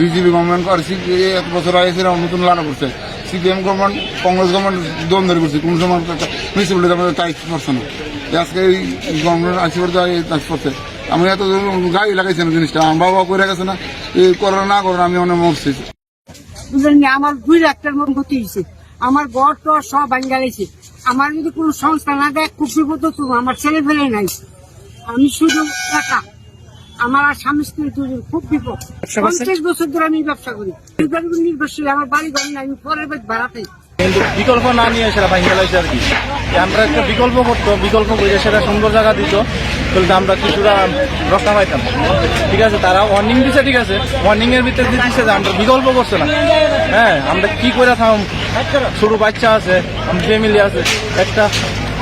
BJP government করছি এক বছর আগে ছিল নতুন লানা করছে। সিপিএম গভর্নমেন্ট কংগ্রেস গভর্নমেন্ট দ্বন্দ্ব করছে। কোন সময় মিউনিসিপ্যালিটি আমাদের করছে না। আজকে এই গভর্নমেন্ট আসি পড়তে টাইট করছে। আমি এত গাড়ি লাগাইছি না জিনিসটা। আমার বাবা করে গেছে না এই করোনা না করোনা আমি অনেক মরছি। আমার দুই লাখ টাকার মতো ক্ষতি হয়েছে। আমার ঘর টর সব ভাঙ্গালেছে আমার যদি কোনো সংস্থা না দেয়, খুব বিপদ আমার ছেলে ফেলে নাই। আমি শুধু একা আমার আর স্বামী স্ত্রী দুজন খুব বিপদ। পঞ্চাশ বছর ধরে আমি ব্যবসা করি। নির্ভরশীল আমার বাড়ি ঘর নাই আমি পরের বাড়ি ভাড়াতে। কিন্তু বিকল্প না নিয়ে সেটা ভাঙে গেছে আর কি। আমরা একটা বিকল্প করতো বিকল্প করে সেটা সুন্দর জায়গা দিত তাহলে আমরা কিছুটা রক্ষা পাইতাম। ঠিক আছে তারা ওয়ার্নিং দিছে ঠিক আছে। ওয়ার্নিং এর ভিতরে দিচ্ছে যে আমরা বিকল্প করছে না। হ্যাঁ আমরা কি করে থাম ছোট বাচ্চা আছে আমার ফ্যামিলি আছে। একটা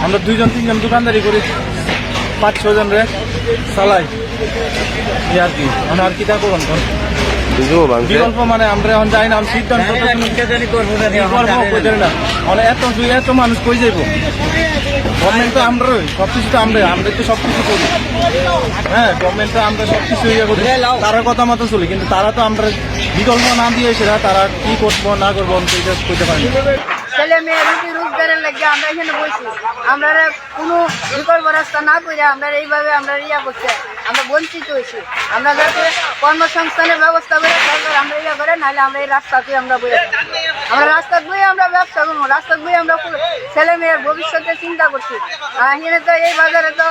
আমরা দুইজন তিনজন দোকানদারি করি। পাঁচ ছজন রে চালাই আর কি আর করুন বিকল্প মানে আমরা এখন যাই না আমি সিদ্ধান্ত করব কই না। মানে এত এত মানুষ কই যাইব? গভর্নমেন্ট তো আমরা সবকিছু তো আমরা আমরা তো সবকিছু করি। হ্যাঁ গভর্নমেন্ট তো আমরা সবকিছু ইয়ে করি। তারা কথা মতো চলি কিন্তু তারা তো আমরা বিকল্প না দিয়ে সেটা তারা কি করব না করব আমি তো এটা করতে পারি না। ছেলে মেয়ে রুটি রোজগারের লাগে আমরা এখানে বসি। আমরা কোনো বিকল্প রাস্তা না করে আমরা এইভাবে আমরা ইয়া করছে, আমরা বঞ্চিত হয়েছি। আমরা যাতে কর্মসংস্থানের ব্যবস্থা করে সরকার আমরা ইয়া করে, নাহলে আমরা এই রাস্তাতে আমরা থাকি। আমরা রাস্তা বয়ে আমরা ব্যবসা করব, রাস্তা বয়ে আমরা ছেলে মেয়ের ভবিষ্যতে চিন্তা করছি। এখানে তো এই বাজারে তো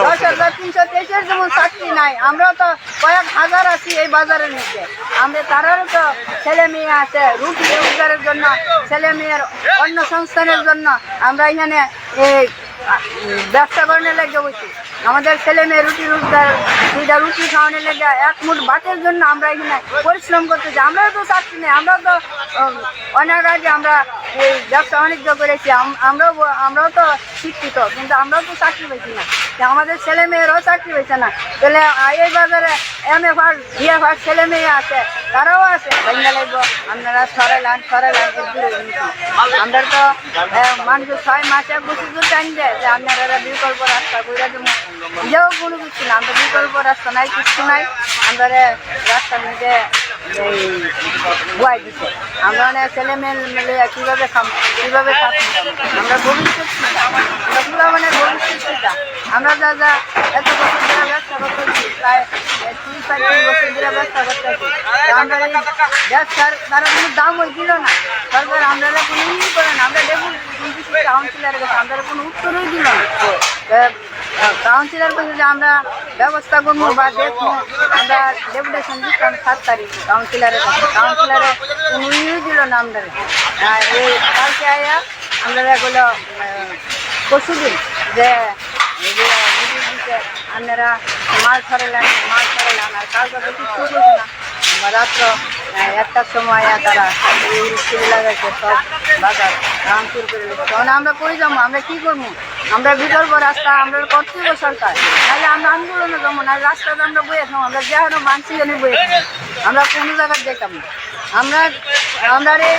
দশ হাজার তিনশো তেইশের যেমন চাকরি নাই আমরা তো কয়েক হাজার আছি এই বাজারের মধ্যে। আমরা তারারও তো ছেলে মেয়ে আছে রুটি রোজগারের জন্য ছেলে মেয়ের অন্য সংস্থানের জন্য আমরা এখানে এই ব্যবসা করানোর লেগে বসি। আমাদের ছেলে মেয়ে রুটি রোজগার, দুইটা রুটি খাওয়ানোর লেগে এক মুঠ ভাতের জন্য আমরা এখানে পরিশ্রম করতেছি। আমরাও তো চাকরি নেই, আমরাও তো অনেক আগে আমরা এই ব্যবসা বাণিজ্য করেছি আমরাও আমরাও তো শিক্ষিত, কিন্তু আমরাও তো চাকরি পেয়েছি না। আমাদের ছেলে মেয়েরাও চাকরি পেয়েছে না। তাহলে এই বাজারে এম এ ফার বিএ ফার ছেলে মেয়ে আছে, তারাও আছে। ভেঙে লাগবো আপনারা সরাইলান সরাইলান আমরা তো মানুষ ছয় মাসে তো টাইম দেয়, যে আপনারা বিকল্প রাস্তা করে দেবো। যেও কোনো কিছু না আমরা বিকল্প রাস্তা নাই কিছু নাই আমরা রাস্তার মধ্যে এই বুয়াই দিছে আমরা অনেক ছেলে মেয়ে কীভাবে খাম কীভাবে থাকব আমরা ভবিষ্যৎ আমরা মানে ভবিষ্যৎ চিন্তা আমরা যা যা এত বছর ধরে ব্যবসা করতেছি প্রায় তিন চার তিন বছর ধরে ব্যবসা করতেছি আমরা ব্যবসার তারা কোনো দাম দিল না সরকার আমরা কোনো ই করে না আমরা ডেপুটি কাউন্সিলরের কাছে আমরা কোনো উত্তরই দিল না কাউন্সিলর কাছে যে আমরা ব্যবস্থা করব বা দেখব। আমরা ডেপুটেশন দিতাম সাত তারিখ কাউন্সিলরের কাছে। কাউন্সিলরে দিল না আমরা এই কালকে আয়া আমরা এগুলো পরশু দিন যে আপনারা মাল ছড়ালেন মাল ছড়ালেন আর কালকে কিছু করছে না। রাত্র একটার সময় তারা লাগাইছে সব বাজার ভাঙচুর করে। তখন আমরা কই যাব? আমরা কি করব? আমরা বিকল্প রাস্তা, আমরা করতে হবে সরকার। নাহলে আমরা আন্দোলনে যাব না রাস্তাতে আমরা বয়ে আমরা যে হারো মানছি জানি বয়ে আমরা কোনো জায়গায় যেতাম না। আমরা আমরা এই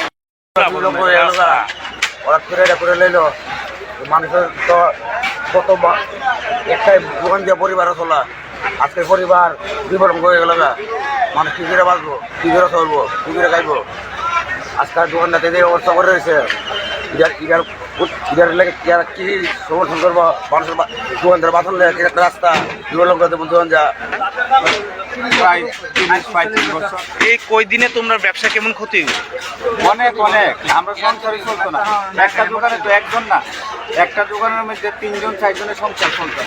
ওরা করে এটা করে লইলো মানুষের তো কত একটাই দোকান দিয়ে পরিবার চলা আজকে পরিবার বিবরণ হয়ে গেল মানুষ কি করে বাঁচবো কি করে চলবো কি করে খাইবো আজকাল দোকানদাতে যে অবস্থা করে রয়েছে ইটার ইটার ইটার লেগে কি সমর্থন করব? মানুষের দোকানদার বাঁচন একটা রাস্তা বিবরণ করতে দোকান যা। প্রায় তিরিশ এই কই দিনে তোমরা ব্যবসা কেমন ক্ষতি অনেক অনেক। আমরা সংসারই চলতো না। একটা দোকানে তো একজন না। একটা দোকানের মধ্যে তিনজন চারজনের সংসার চলতো।